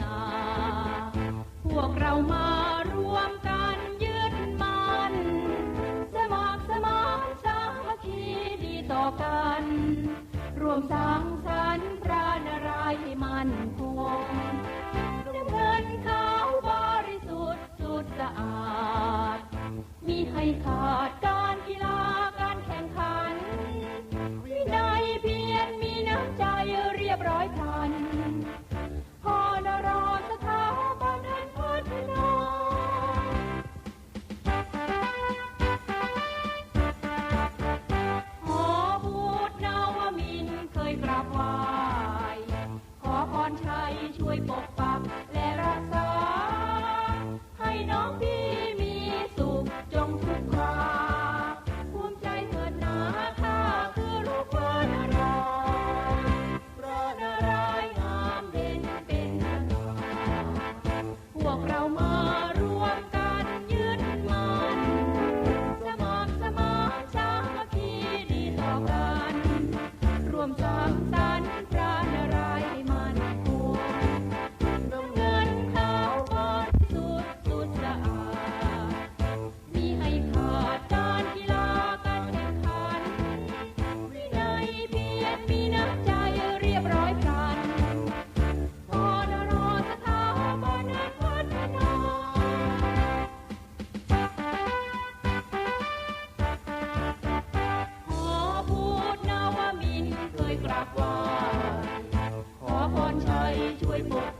นา พวกเรามารวมกันยึดมันสมัครสมานสามัคคีดีต่อกัน รวมสร้างสรรค์พระนารายให้มั่นคงน้ำเงินขาวบริสุทธิ์สุดสะอาด มีให้ขาดการกีฬาการแข่งขันวินัยเพียรมีน้ำใจเรียบร้อยทัน ช่วยปกปักและรักษา ให้น้องพี่มีสุขจงทุกคราภูมิใจเถิดหนาข้าคือลูกพระนารายณ์พระนารายณ์งามเด่นเป็นสง่าพวกเรามารวมกันยึดมันสมัครสมานสามัคคีดีต่อกัน รวมสร้ นานทร์เคยกราขอพรชัยช่วยปก